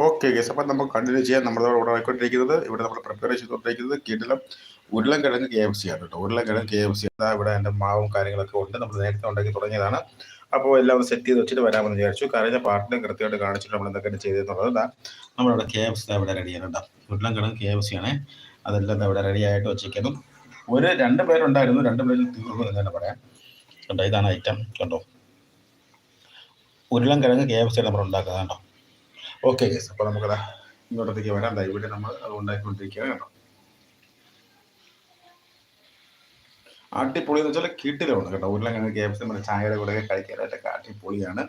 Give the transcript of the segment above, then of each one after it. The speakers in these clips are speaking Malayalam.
ഓക്കെ ഗസ് അപ്പം നമുക്ക് കണ്ടിന്യൂ ചെയ്യാം. നമ്മൾ ഇവിടെ ആയിക്കൊണ്ടിരിക്കുന്നത് ഇവിടെ നമ്മൾ പ്രിപ്പയർ ചെയ്തുകൊണ്ടിരിക്കുന്നത് കിടിലം ഉരുളൻകിഴങ്ങ് കെ എഫ് സി ആണ് കേട്ടോ. ഉരുളൻകിഴങ്ങ് കെ എഫ് സി ഇവിടെ എന്റെ മാവും കാര്യങ്ങളൊക്കെ ഉണ്ട്. നമ്മൾ നേരത്തെ ഉണ്ടാക്കി തുടങ്ങിയതാണ്. അപ്പോൾ എല്ലാം ഒന്ന് സെറ്റ് ചെയ്ത് വെച്ചിട്ട് വരാമെന്ന് വിചാരിച്ചു. കഴിഞ്ഞ പാർട്ടിനെ കൃത്യമായിട്ട് കാണിച്ചിട്ട് നമ്മൾ എന്തൊക്കെ ചെയ്തതെന്നുള്ളത് നമ്മളിവിടെ കെ എഫ് സി ഇവിടെ റെഡിയാണ് കേട്ടോ. ഉരുളൻകിഴങ്ങ് കെ എഫ് സി ആണ്. അതെല്ലാം ഇവിടെ റെഡി ആയിട്ട് വെച്ചിരിക്കുന്നു. ഒരു രണ്ട് പേരുണ്ടായിരുന്നു. രണ്ട് പേരിൽ തീർന്നു എന്ന് തന്നെ പറയാം. കണ്ടോ ഇതാണ് ഐറ്റം കണ്ടോ? ഉരുളൻകിഴങ്ങ് കെ എഫ് സി നമ്മൾ ഉണ്ടാക്കുന്നത് കേട്ടോ. ഓക്കെ അപ്പൊ അപ്പോൾ നമുക്കത് ഇങ്ങോട്ടത്തേക്ക് വരാം. ദാ ഇവിടെ നമ്മൾ അത് ഉണ്ടാക്കിക്കൊണ്ടിരിക്കുക കേട്ടോ. അടിപൊളി എന്ന് വെച്ചാൽ കിട്ടിലാണ് കേട്ടോ. ഉരുളക്കിഴങ്ങ് കെ എഫ് സി നമ്മുടെ ചായയുടെ കൂടെ കഴിക്കാനായിട്ടൊക്കെ അടിപൊളിയാണ്.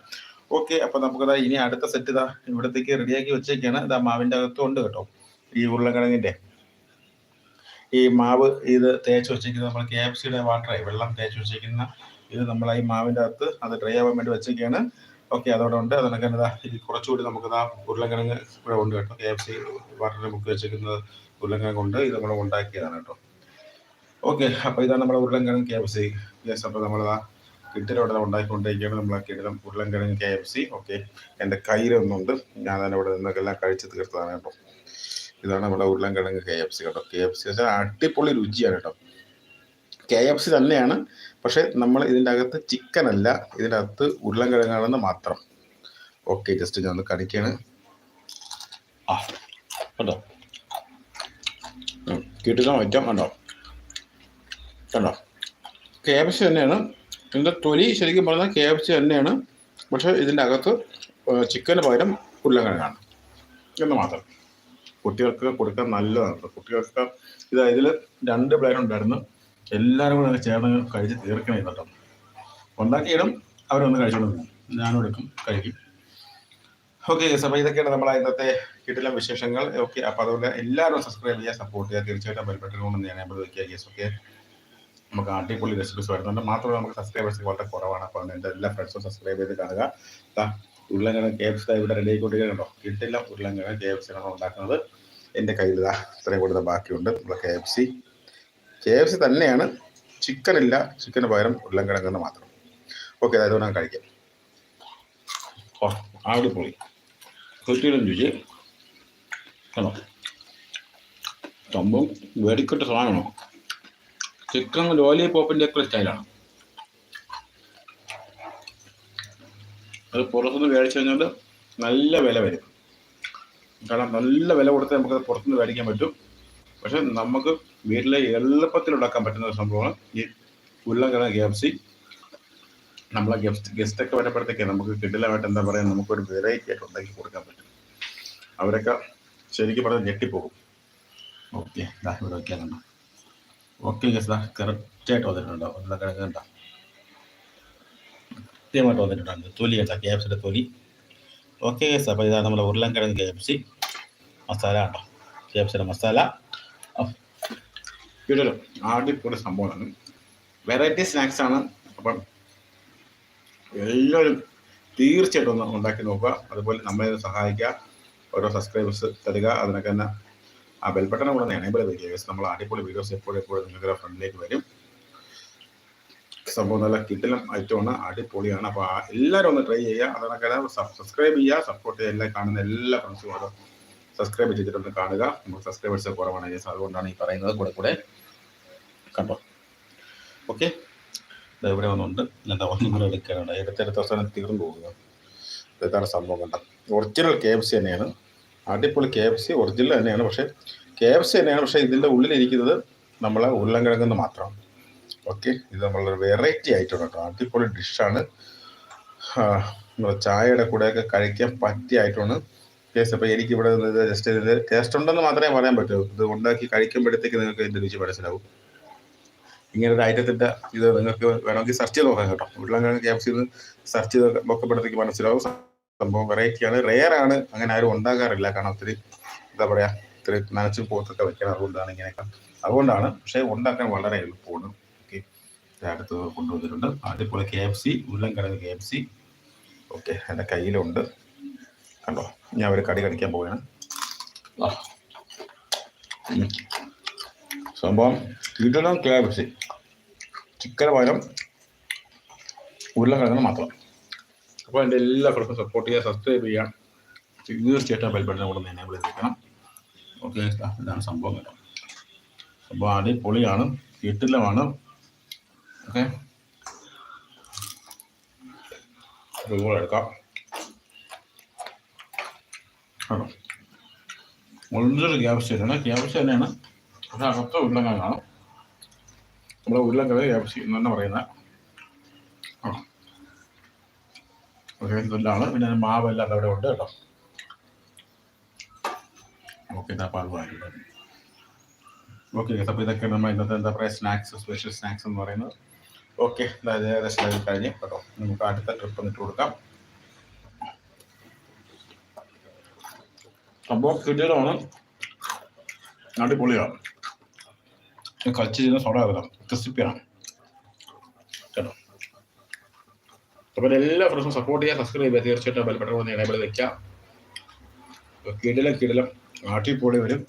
ഓക്കെ അപ്പൊ നമുക്കതാ ഇനി അടുത്ത സെറ്റ് ഇതാ ഇവിടത്തേക്ക് റെഡിയാക്കി വെച്ചേക്കാണ്. ഇതാ മാവിന്റെ അകത്തും ഉണ്ട് കേട്ടോ. ഈ ഉരുളക്കിഴങ്ങിന്റെ ഈ മാവ് ഇത് തേച്ച് വെച്ചിരിക്കുന്നത് നമ്മൾ കെ എഫ് സിയുടെ വാട്ടറായി വെള്ളം തേച്ച് വെച്ചിരിക്കുന്ന ഇത് നമ്മൾ ഈ മാവിന്റെ അകത്ത് അത് ഡ്രൈ ആവാൻ വേണ്ടി വെച്ചേക്കാണ്. ഓക്കെ അതോടെ ഉണ്ട്. അതിനൊക്കെ തന്നെ കുറച്ചുകൂടി നമുക്ക് ആ ഉരുളക്കിഴങ്ങ് ഇവിടെ ഉണ്ട് കേട്ടോ. കെ എഫ് സി വാട്ടറിൽ മുക്കി വെച്ചിരിക്കുന്നത് ഉരുളക്കിഴങ്ങ് ഉണ്ട്. ഇത് നമ്മൾ ഉണ്ടാക്കിയതാണ് കേട്ടോ. ഓക്കെ അപ്പോൾ ഇതാണ് നമ്മുടെ ഉരുളൻകിഴങ്ങ് കെ എഫ് സി. യെസ് അപ്പോൾ നമ്മളിതാ കിട്ടിലോടെ ഉണ്ടാക്കിക്കൊണ്ടിരിക്കുകയാണ് നമ്മൾ കിടിലം ഉരുളൻകിഴങ്ങ് കെ എഫ് സി. ഓക്കെ എന്റെ കയ്യിലൊന്നുണ്ട്. ഞാൻ തന്നെ ഇവിടെ നിന്നൊക്കെ എല്ലാം കഴിച്ച് തീർത്തതാണ് കേട്ടോ. ഇതാണ് നമ്മുടെ ഉരുളൻകിഴങ്ങ് കെ എഫ് സി കേട്ടോ. കെ എഫ് സി വെച്ചാൽ അടിപൊളി രുചിയാണ് കേട്ടോ. കെ എഫ് സി തന്നെയാണ്. പക്ഷേ നമ്മൾ ഇതിന്റെ അകത്ത് ചിക്കൻ അല്ല ഇതിന്റെ അകത്ത് ഉരുളൻകിഴങ്ങാണെന്ന് മാത്രം. ഓക്കെ ജസ്റ്റ് ഞാൻ ഒന്ന് കടിക്കാണ്. ആ കണ്ടോ? കിട്ടുന്ന ഐറ്റം? കണ്ടോ? കണ്ടോ? കെ എഫ് സി തന്നെയാണ്. ഇതിന്റെ തൊലി ശരിക്കും പറഞ്ഞാൽ കെ എഫ് സി തന്നെയാണ്. പക്ഷേ ഇതിന്റെ അകത്ത് ചിക്കന് പകരം ഉരുളൻകിഴങ്ങാണ്. എന്ന് മാത്രം. കുട്ടികൾക്ക് കൊടുക്കാൻ നല്ലതാണ്. കുട്ടികൾക്ക് ഇതായതിൽ രണ്ട് പ്ലെയർ ഉണ്ടായിരുന്നു. എല്ലാവരും കൂടെ ചേർന്ന് കഴിച്ച് തീർക്കണേ കേട്ടോ ഉണ്ടാക്കിയിടും. അവരൊന്ന് കഴിച്ചോളും. ഞാനും എടുക്കും കഴിക്കും. ഓക്കെ അപ്പോൾ ഇതൊക്കെയാണ് നമ്മളെ ഇന്നത്തെ കിട്ടില്ല വിശേഷങ്ങൾ. ഓക്കെ അപ്പോൾ അതുപോലെ എല്ലാവരും സബ്സ്ക്രൈബ് ചെയ്യുക സപ്പോർട്ട് ചെയ്യുക. തീർച്ചയായിട്ടും ബെൽബട്ടൺ ഞാൻ നമ്മൾ വയ്ക്കുക കേസ് ഓക്കെ നമുക്ക് അടിപൊളി റെസിപ്പീസ് വരുന്നുണ്ട്. മാത്രമല്ല നമുക്ക് സബ്സ്ക്രൈബേഴ്സ് വളരെ കുറവാണ്. അപ്പോൾ എന്റെ എല്ലാ ഫ്രണ്ട്സും സബ്സ്ക്രൈബ് ചെയ്ത് കാണുക. ദാ ഉരുളങ്കിഴങ്ങ് കെ എഫ് സി ഇവിടെ റെഡി ആയിക്കൊണ്ടിരിക്കുന്നുണ്ടോ? കിട്ടില്ല ഉരുളങ്കിഴ കെ എഫ് സി ആണ് ഉണ്ടാക്കുന്നത്. എന്റെ കയ്യിൽ ഇതാ ഇത്രയും കൂടുതൽ ബാക്കിയുണ്ട്. നമ്മുടെ K F C K F C തന്നെയാണ്. ചിക്കൻ ഇല്ല. ചിക്കന് പകരം ഉരുളൻകിഴങ്ങെന്ന് മാത്രം. ഓക്കെ അതായത് ഞാൻ കഴിക്കാം. ഓ ആവിടെ പോയി കുറ്റിയിലും രുചി. കണ്ടോ സംഭവം വെടിക്കെട്ട് സാധനമാണോ? ചിക്കൻ ലോലി പോപ്പിന്റെ ഒക്കെ സ്റ്റൈലാണ് അത് പുറത്തുനിന്ന് മേടിച്ചു കഴിഞ്ഞാൽ നല്ല വില വരും. കാരണം നല്ല വില കൊടുത്ത് നമുക്കത് പുറത്തുനിന്ന് മേടിക്കാൻ പറ്റും. പക്ഷെ നമുക്ക് വീട്ടിലെ എളുപ്പത്തിൽ ഉണ്ടാക്കാൻ പറ്റുന്ന ഒരു സംഭവമാണ് ഈ ഉരുളക്കിഴങ്ങ് കെ എഫ് സി നമ്മളെ ഗസ്റ്റ് ഗസ്റ്റൊക്കെ വരുമ്പോഴത്തേക്ക് നമുക്ക് കിടിലമായിട്ട് എന്താ പറയുക നമുക്കൊരു വെറൈറ്റി ആയിട്ട് ഉണ്ടാക്കി കൊടുക്കാൻ പറ്റും. അവരൊക്കെ ശരിക്കും പറഞ്ഞാൽ ഞെട്ടിപ്പോകും. ഓക്കെ ഇവിടെ വയ്ക്കാനുണ്ടോ ഓക്കെ ഗസ് ദാ കറക്റ്റായിട്ട് വന്നിട്ടുണ്ടോ? ഉരുളക്കിഴങ്ങ് കണ്ടോ? കൃത്യമായിട്ട് വന്നിട്ടുണ്ട് തൊലി കേട്ടോ കെ എഫ് സിയുടെ തൊലി. ഓക്കെ ഗസ് അപ്പോൾ ഇതാണ് നമ്മുടെ ഉരുളക്കിഴങ്ങ് കെ എഫ് സി മസാല കേട്ടോ കെ എഫ് സിയുടെ മസാല. കിടലോ കൂടെ സംഭവമാണ്. വെറൈറ്റി സ്നാക്സ് ആണ്. അപ്പം എല്ലാവരും തീർച്ചയായിട്ടും ഒന്ന് ഉണ്ടാക്കി നോക്കുക. അതുപോലെ നമ്മളെ സഹായിക്കുക. ഓരോ സബ്സ്ക്രൈബേഴ്സ് തരിക. അതിനൊക്കെ തന്നെ ആ ബെൽബട്ടനെ കൂടെ എനേബിൾ ചെയ്ത് കേസ് നമ്മൾ അടിപൊളി വീഡിയോസ് എപ്പോഴും എപ്പോഴും നിങ്ങളുടെ ഫ്രണ്ടിലേക്ക് വരും. സംഭവം നല്ല കിട്ടിലും ഐറ്റമാണ് അടിപൊളിയാണ്. അപ്പോൾ എല്ലാവരും ഒന്ന് ട്രൈ ചെയ്യുക. അതിനൊക്കെ സബ്സ്ക്രൈബ് ചെയ്യുക. സപ്പോർട്ട് ചെയ്യുക. എല്ലാം കാണുന്ന എല്ലാ ഫ്രണ്ട്സും സബ്സ്ക്രൈബ് ചെയ്തിട്ടൊന്ന് കാണുക. നമുക്ക് സബ്സ്ക്രൈബേഴ്സ് കുറവാണ്. കേസ് അതുകൊണ്ടാണ് ഈ പറയുന്നത്. കൂടെ കൂടെ കണ്ടോ? ഓക്കെ ഇവിടെ ഒന്നുണ്ട് എന്താ ഒന്നും എടുക്കാനുണ്ട് എടുത്തെടുത്ത അവസാനം തീർന്നു പോകുക. ഇതാണ് സംഭവം കണ്ട? ഒറിജിനൽ കെ എഫ് സി തന്നെയാണ്. അടിപൊളി കെ എഫ് സി ഒറിജിനൽ തന്നെയാണ്. പക്ഷേ കെ എഫ് സി തന്നെയാണ്. പക്ഷേ ഇതിന്റെ ഉള്ളിലിരിക്കുന്നത് നമ്മളെ ഉരുളൻകിഴങ്ങെന്ന് മാത്രം ഓക്കെ ഇത് നമ്മളൊരു വെറൈറ്റി ആയിട്ടുണ്ട് കേട്ടോ. അടിപൊളി ഡിഷാണ് നമ്മുടെ ചായയുടെ കൂടെയൊക്കെ കഴിക്കാൻ പറ്റിയ കേസ് അപ്പോൾ എനിക്ക് ഇവിടെ ഇത് ജസ്റ്റ് ഇതിൽ ടേസ്റ്റ് ഉണ്ടെന്ന് മാത്രമേ പറയാൻ പറ്റൂ. ഇത് ഉണ്ടാക്കി കഴിക്കുമ്പോഴത്തേക്ക് നിങ്ങൾക്ക് ഇതിന്റെ രുചി മനസ്സിലാവും. ഇങ്ങനെ ഒരു ഐറ്റത്തിന്റെ ഇത് നിങ്ങൾക്ക് വേണമെങ്കിൽ സെർച്ച് ചെയ്ത് നോക്കാം കേട്ടോ. വീട്ടിലും കെ എഫ് സിന്ന് സെർച്ച് ചെയ്ത് നോക്കുമ്പോഴത്തേക്ക് മനസ്സിലാവും. സംഭവം വെറൈറ്റിയാണ് റെയർ ആണ്. അങ്ങനെ ആരും ഉണ്ടാകാറില്ല. കാരണം ഒത്തിരി എന്താ പറയുക ഇത്തിരി നനച്ച് പോത്തൊക്കെ വെക്കണം. അതുകൊണ്ടാണ് ഇങ്ങനെയൊക്കെ. അതുകൊണ്ടാണ് പക്ഷേ ഉണ്ടാക്കാൻ വളരെ എളുപ്പമാണ്. ഓക്കെ അടുത്ത് കൊണ്ടുവന്നിട്ടുണ്ട്. അടിപൊളി കെ എഫ് സി ഉരുളൻകിഴങ്ങ് കെ എഫ് സി ഓക്കെ എന്റെ കയ്യിലുണ്ട്. കണ്ടോ? ഞാൻ ഒരു കടി കടിക്കാൻ പോവുകയാണ്. സംഭവം ഇതെല്ലാം സി ചിക്കന് പകരം ഉരുളക്കിഴങ്ങ് മാത്രം. അപ്പോൾ എന്റെ എല്ലാ ഫ്രണ്ട്സും സപ്പോർട്ട് ചെയ്യുക സബ്സ്ക്രൈബ് ചെയ്യാം തീർച്ചയായിട്ടും ബെൽ ബട്ടൺ കൂടെ എന്നെ ചെയ്തിരിക്കണം ഓക്കെ ഇതാണ് സംഭവം. കേട്ടോ സംഭവം അടിപൊളിയാണ് കിട്ടില്ലമാണ് ഓക്കെ എടുക്കാം. കേട്ടോ മുഴുവൻ ക്യാപ്സിയാണ് ക്യാപ്സി തന്നെയാണ് പക്ഷെ അകത്ത് ഉരുളങ്ങ കാണും നമ്മൾ ഉരുളക്കിഴങ്ങ് ക്യാപ്സി എന്ന് തന്നെ പറയുന്നത് ആ ഓക്കെ ഇതെല്ലാം പിന്നെ മാവെല്ലാം അവിടെ ഉണ്ട് കേട്ടോ. ഓക്കെ ഇതാ വാങ്ങിയിട്ടുണ്ട് ഓക്കെ അപ്പോൾ ഇതൊക്കെ നമ്മൾ ഇന്നത്തെ എന്താ പറയുക സ്നാക്സ് സ്പെഷ്യൽ സ്നാക്സ് എന്ന് പറയുന്നത്. ഓക്കെ ഏകദേശം കഴിഞ്ഞ് കേട്ടോ. നമുക്ക് അടുത്ത ട്രിപ്പ് ഇട്ട് കൊടുക്കാം സംഭവം കിടിലമാണ് അടിപൊളിയാണ് കളിച്ച് ചെയ്യുന്ന സോഡ ആകണം ക്രിസ്പിയാണ്. കേട്ടോ. അപ്പോൾ എല്ലാ ഫ്രണ്ട്സും സപ്പോർട്ട് ചെയ്യുക സബ്സ്ക്രൈബ് ചെയ്യുക. തീർച്ചയായിട്ടും ബെൽബട്ടൺ ഒന്ന് വെക്കാം കിടിലം കിടിലം. പൊളി വരും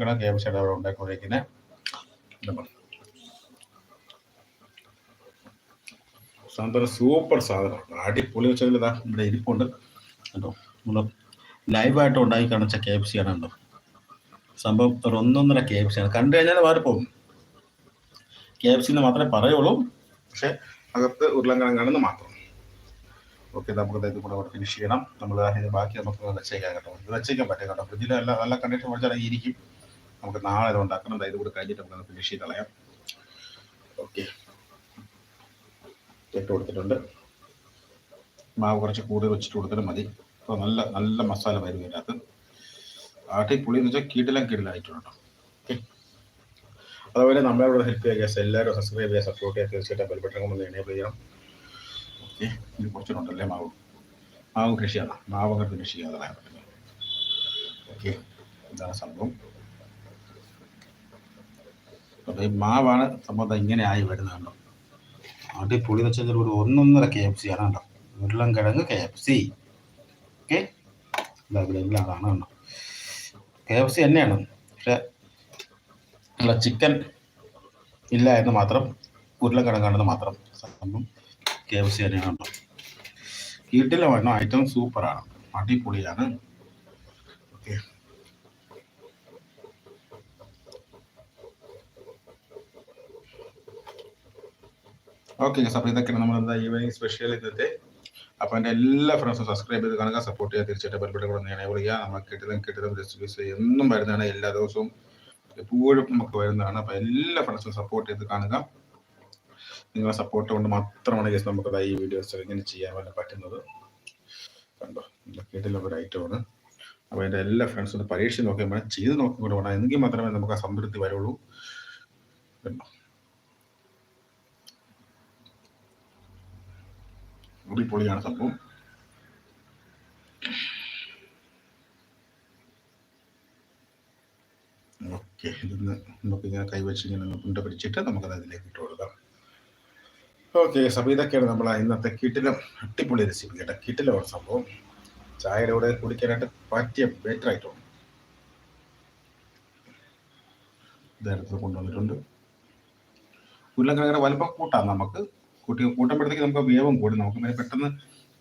കിട കേവശയുടെ അവിടെ ഉണ്ടാക്കിക്കൊണ്ടിരിക്കുന്നത് സാധനം സൂപ്പർ സാധനം. അടിപൊളി വെച്ചാൽ ഇതാ ഇവിടെ ഇരിപ്പുണ്ട്. കേട്ടോ. നമ്മൾ ലൈവായിട്ട് ഉണ്ടാക്കി കാണിച്ച കെ എഫ് സി ആണ് ഉണ്ടോ സംഭവം ഒരു ഒന്നൊന്നര കെ എഫ് സി ആണ്. കണ്ടു കഴിഞ്ഞാൽ മാറിപ്പോകും കെ എഫ് സി എന്ന് മാത്രമേ പറയുള്ളൂ. പക്ഷെ അകത്ത് ഉരുളങ്കിഴങ്ങാണെന്ന് മാത്രം. ഓക്കെ നമുക്ക് ഇത് കൂടെ അവിടെ ഫിനിഷ് ചെയ്യണം. നമ്മൾ ഇത് ബാക്കി നമുക്ക് വെച്ചേക്കാം കേട്ടോ. ഇത് വെച്ചേക്കാൻ പറ്റും കേട്ടോ. ഫ്രിഡ്ജിൽ നല്ല നല്ല കുറച്ചാൽ ഇരിക്കും. നമുക്ക് നാളെ ഉണ്ടാക്കണം. ഇത് കൂടെ കഴിഞ്ഞിട്ട് നമുക്ക് ഫിനിഷ് ചെയ്ത് കളയാം. ഓക്കെ ഇട്ട് കൊടുത്തിട്ടുണ്ട്. മാവ് കുറച്ച് കൂടുതൽ വെച്ചിട്ട് കൊടുത്തിട്ട് മതി. അപ്പോൾ നല്ല നല്ല മസാല വരും ആട്ടി പുളി എന്ന് വെച്ചാൽ കീടലം കീടിലായിട്ടുണ്ട് ഓക്കെ. അതുപോലെ നമ്മളോട് ഹെൽപ്പ് ചെയ്യുക ഗ്യാസ് എല്ലാവരും സബ്സ്ക്രൈബ് ചെയ്യുക സപ്പോർട്ട് ചെയ്യുക. തീർച്ചയായിട്ടും ബെൽബട്ടൺ ഒന്ന് എനേബിൾ ചെയ്യണം. ഓക്കെ. ഇത് കുറച്ചിട്ടുണ്ടല്ലേ മാവ്? മാവ് കൃഷി ചെയ്യണം. മാവ് അങ്ങോട്ട് കൃഷി ചെയ്യാതെ ഓക്കെ. ഇതാണ് സംഭവം. അപ്പോൾ ഈ മാവാണ് സംഭവം ഇങ്ങനെ ആയി വരുന്നത് കണ്ടോ? അടിപൊളി എന്ന് വെച്ചാൽ ഒരു ഒന്നൊന്നര കെ എഫ് സി ആണ് കണ്ടോ? ഉരുളൻ കിഴങ്ങ് കെ എഫ് സി ഓക്കെ. അതാണ് കണ്ടോ കെ എഫ് സി തന്നെയാണ്. പക്ഷെ ഉള്ള ചിക്കൻ ഇല്ല എന്ന് മാത്രം ഉരുളക്കിഴങ്ങാണെന്ന് മാത്രം. സംഭവം കെ എഫ് സി തന്നെയാണ് കേട്ടോ. വീട്ടിലെ വേണം ഐറ്റം സൂപ്പറാണ് അടിപൊളിയാണ്. ഓക്കെ. ഓക്കെ സപ്പോൾ ഇതൊക്കെയാണ് നമ്മൾ എന്താ ഈവനിങ് സ്പെഷ്യൽ ഇന്നത്തെ അപ്പോൾ എന്റെ എല്ലാ ഫ്രണ്ട്സും സബ്സ്ക്രൈബ് ചെയ്ത് കാണുക സപ്പോർട്ട് ചെയ്യുക. തീർച്ചയായിട്ടും ബെൽബട്ടൺ കൂടെ ഞാൻ ചെയ്യുക നമ്മൾ കിട്ടുന്ന കിട്ടുന്ന റെസിപ്പീസ് എന്നും വരുന്നതാണ് എല്ലാ ദിവസവും. എപ്പോഴും നമുക്ക് വരുന്നതാണ്. അപ്പൊ എല്ലാ ഫ്രണ്ട്സും സപ്പോർട്ട് ചെയ്ത് കാണുക. നിങ്ങളെ സപ്പോർട്ട് കൊണ്ട് മാത്രമാണ് ഗസ് നമുക്ക് ഈ വീഡിയോസ് ഇങ്ങനെ ചെയ്യാൻ വേണ്ടി പറ്റുന്നത്. കണ്ടോ? കിട്ടില്ല ഒരു ഐറ്റമാണ് അപ്പോൾ എന്റെ എല്ലാ ഫ്രണ്ട്സും ഒന്ന് പരീക്ഷ നോക്കി വേണം ചെയ്ത് നോക്കി കൊണ്ട് വേണം എങ്കിൽ മാത്രമേ നമുക്ക് ആ സംതൃപ്തി വരുള്ളൂ. കണ്ടോ? അടിപൊളിയാണ് സംഭവം. ഓക്കെ ഇതൊന്ന് നമുക്ക് ഇങ്ങനെ കൈവച്ച് ഇങ്ങനെ മുണ്ട പിടിച്ചിട്ട് നമുക്കത് അതിലേക്ക് ഇട്ട് കൊടുക്കാം. ഓക്കെ അപ്പോൾ ഇതൊക്കെയാണ് നമ്മൾ ഇന്നത്തെ കിട്ടിലും അടിപൊളി റെസിപ്പി കേട്ടോ. കിട്ടിലാണ് സംഭവം. ചായയുടെ കൂടെ കുടിക്കാനായിട്ട് പറ്റിയ ബെറ്റർ ആയിട്ടുണ്ട്. ഇതെടുത്ത് കൊണ്ടുവന്നിട്ടുണ്ട്. ഉരുളക്കിഴങ്ങിന്റെ വലുപ്പം കൂട്ടാം നമുക്ക്. കൂട്ടി കൂട്ടുമ്പോഴത്തേക്ക് നമുക്ക് വേഗം കൂടി നമുക്ക് ഇങ്ങനെ പെട്ടെന്ന്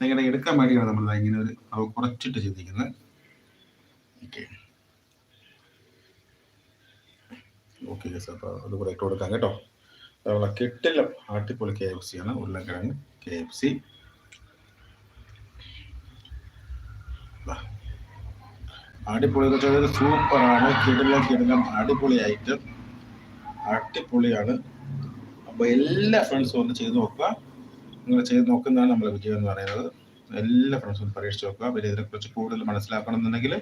ഇങ്ങനെ എടുക്കാൻ വേണ്ടിയാണ് നമ്മൾ ഇങ്ങനെ ഒരു കുറച്ചിട്ട് ചിന്തിക്കുന്നത് ഓക്കെ ഓക്കെ സാർ അപ്പോൾ അത് കൂടെ ഇട്ട് കൊടുക്കാം കേട്ടോ. അതുപോലെ കെട്ടില്ല ആട്ടിപ്പൊളി കെ എഫ് സി ആണ്. ഉരുളക്കിഴങ്ങ് കെ എഫ് സി അടിപൊളി സൂപ്പറാണ് കിടിലം കിടിലം അടിപൊളിയായിട്ട് അടിപൊളിയാണ്. അപ്പോൾ എല്ലാ ഫ്രണ്ട്സും ഒന്ന് ചെയ്ത് നോക്കുക. നിങ്ങൾ ചെയ്ത് നോക്കുന്നതാണ് നമ്മളെ വിജയം എന്ന് പറയുന്നത്. എല്ലാ ഫ്രണ്ട്സും പരീക്ഷിച്ച് നോക്കുക. പിന്നെ ഇതിനെക്കുറിച്ച് കൂടുതൽ മനസ്സിലാക്കണം എന്നുണ്ടെങ്കിൽ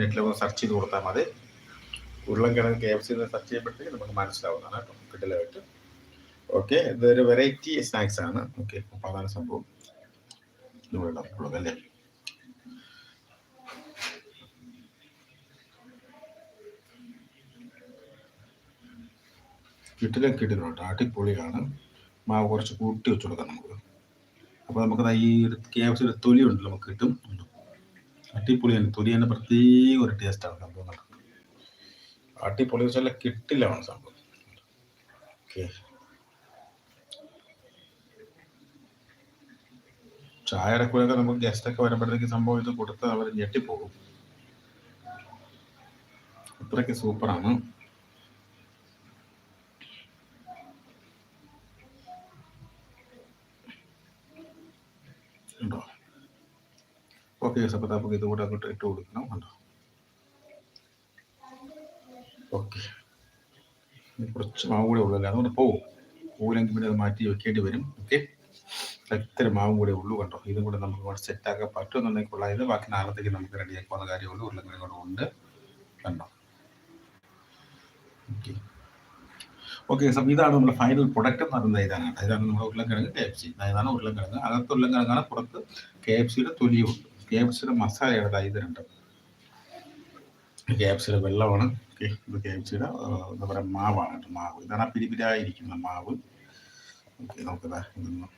നെറ്റിൽ ഒന്ന് സെർച്ച് ചെയ്ത് കൊടുത്താൽ മതി. ഉരുളൻകിഴങ്ങ് കെ എഫ് സി സെർച്ച് ചെയ്യുമ്പോഴത്തേക്ക് നമുക്ക് മനസ്സിലാവുന്നതാണ് കേട്ടോ കിട്ടലായിട്ട്. ഓക്കെ ഇതൊരു വെറൈറ്റി സ്നാക്സ് ആണ്. ഓക്കെ അപ്പോൾ അതാണ് സംഭവം. ഇതുപോലെ അല്ലേ കിട്ടിലും കിട്ടിലും കേട്ടോ അടിപൊളിയാണ് മാവ് കുറച്ച് കൂട്ടി വെച്ച് കൊടുക്കാം നമുക്ക്. അപ്പോൾ നമുക്ക് ഈ കെ തൊലി ഉണ്ടല്ലോ നമുക്ക് കിട്ടും. അടിപൊളിയാണ് തൊലി തന്നെ പ്രത്യേക ഒരു ടേസ്റ്റാണ് സംഭവം നടക്കുന്നത് അടിപൊളി വെച്ചാൽ കിട്ടില്ലാണ് സംഭവം. ഓക്കെ ചായയുടെ കൂടെയൊക്കെ നമുക്ക് ഗസ്റ്റൊക്കെ വരുമ്പോഴത്തേക്ക് സംഭവം ഇത് കൊടുത്ത് അവർ ഞെട്ടിപ്പോകും. അത്രയ്ക്ക് സൂപ്പറാണ് ഉണ്ടോ ഓക്കെ അപ്പോൾ നമുക്ക് ഇത് കൂടെ അങ്ങോട്ട് ഇട്ട് കൊടുക്കണം കണ്ടോ? ഓക്കെ കുറച്ച് മാവ് കൂടെ ഉള്ളൂ അതുകൊണ്ട് പോവും പോവില്ലെങ്കിൽ പിന്നെ അത് മാറ്റി വെക്കേണ്ടി വരും. ഓക്കെ എത്ര മാവും കൂടെ ഉള്ളൂ കണ്ടോ? ഇതും കൂടെ നമുക്ക് ഇവിടെ സെറ്റാക്കാൻ പറ്റുമെന്നുണ്ടെങ്കിൽ കൊള്ളായത് ബാക്കി നാളത്തേക്ക് നമുക്ക് റെഡിയാക്കാവുന്ന കാര്യമുള്ളൂ. ഉരുളക്കിഴങ്ങ് കൂടെ ഉണ്ട്. കണ്ടോ? ഓക്കെ ഓക്കെ സാർ ഇതാണ് നമ്മുടെ ഫൈനൽ പ്രൊഡക്റ്റ് എന്ന് പറയുന്നത് ഇതാണ്. ഇതാണ് നമ്മുടെ ഉരുളക്കിഴങ്ങ് കെ എഫ് സി ഇതാണ് ഉരുളക്കിഴങ്ങ്. അകത്ത് ഉരുളക്കിഴങ്ങാണ് പുറത്ത് കെ എഫ് സിയുടെ തൊലിയുണ്ട്. കെ എഫ് സിയുടെ ഇത് രണ്ടും കെ വെള്ളമാണ്. ഇത് കെ എന്താ പറയുക മാവാണ് കേട്ടോ മാവ്. ഇതാണ് പിരിപിരായിരിക്കുന്ന മാവ്. ഓക്കെ നമുക്കിതാ ഇതൊന്ന്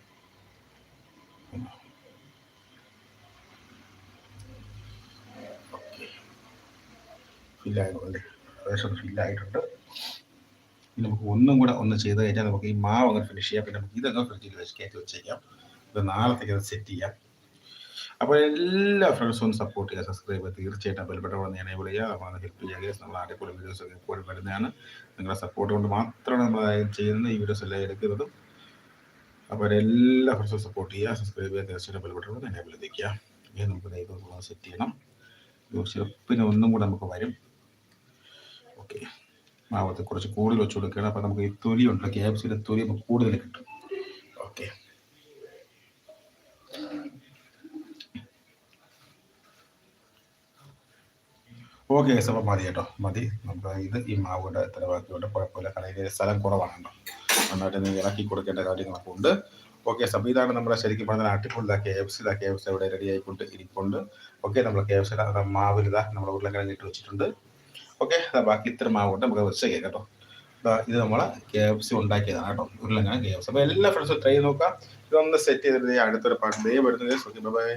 ഫില്ലായിട്ടുണ്ട്. ഇനി നമുക്ക് ഒന്നും കൂടെ ഒന്ന് ചെയ്ത് കഴിഞ്ഞാൽ നമുക്ക് ഈ മാവ് അങ്ങ് ഫിനിഷ് ചെയ്യാം. പിന്നെ നമുക്ക് ഇതങ്ങ് ഫ്രിഡ്ജിൽ വെച്ച് കയറ്റി വെച്ചേക്കാം. ഇത് നാളത്തേക്ക് അത് സെറ്റ് ചെയ്യാം. അപ്പോൾ എല്ലാ ഫ്രണ്ട്സും ഒന്ന് സപ്പോർട്ട് ചെയ്യുക സബ്സ്ക്രൈബ് ചെയ്യുക. തീർച്ചയായിട്ടും ബെൽബട്ടൺ വന്ന് എനേബിൾ ചെയ്യുക. നമ്മളത് ഹെൽപ്പ് ചെയ്യുക. നമ്മൾ അടിപൊളി വീഡിയോസ് ഒക്കെ എപ്പോഴും വരുന്നതാണ്. നിങ്ങളുടെ സപ്പോർട്ട് കൊണ്ട് മാത്രമാണ് നമ്മൾ ചെയ്യുന്നത്. ഈ വീഡിയോസ് എല്ലാം എടുക്കുന്നതും. അപ്പോൾ എല്ലാ ഫ്രണ്ട്സും സപ്പോർട്ട് ചെയ്യുക സബ്സ്ക്രൈബ് ചെയ്യുക. തീർച്ചയായിട്ടും ബെൽബട്ടൺ വന്ന് എനേബിൾ ചെയ്തിരിക്കുക. ഇനി നമുക്ക് ദൈവം സെറ്റ് ചെയ്യണം. ചെറുപ്പിന് ഒന്നും കൂടെ നമുക്ക് വരും. ഓക്കെ മാവത്തെ കുറച്ച് കൂടുതൽ വെച്ച് കൊടുക്കുകയാണ്. അപ്പോൾ നമുക്ക് ഈ തൊലി ഉണ്ട് കെ എഫ് സിയുടെ തൊലി നമുക്ക് കൂടുതൽ കിട്ടും. ഓക്കെ ഓക്കെ അപ്പം മതി കേട്ടോ. മതി. നമുക്ക് ഇത് ഈ മാവുകൊണ്ട് ഇത്ര ബാക്കിയുണ്ട് കുഴപ്പമില്ല കടയിൽ സ്ഥലം കുറവാണ് കേട്ടോ നന്നായിട്ട് നീ ഇളക്കി കൊടുക്കേണ്ട കാര്യങ്ങളൊക്കെ ഉണ്ട്. ഓക്കെ സബ് ഇതാണ് നമ്മുടെ ശരിക്കും പറഞ്ഞാൽ അട്ടിപ്പൊളിതാ K F C K F C ഇവിടെ റെഡി ആയിക്കൊണ്ട് ഇരിപ്പുണ്ട്. ഓക്കെ നമ്മൾ കെ എഫ് സിയുടെ മാവിലിത നമ്മുടെ ഉരുളക്കിഴങ്ങ് ഇട്ട് വെച്ചിട്ടുണ്ട്. ഓക്കെ ബാക്കി ഇത്ര മാവ് കൊണ്ട് നമുക്ക് വെച്ചേക്കാം കേട്ടോ. ദാ ഇത് നമ്മൾ കെ എഫ് സി ഉണ്ടാക്കിയതാണ് കേട്ടോ. ഉരുളക്കിഴങ്ങ് കെ എഫ് സി അപ്പോൾ എല്ലാ ഫ്രണ്ട്സും ട്രൈ നോക്കാം. ഇതൊന്ന് സെറ്റ് ചെയ്തിട്ട് അടുത്തൊരു പാട്ട് ദേ വരുന്നത്. ബൈ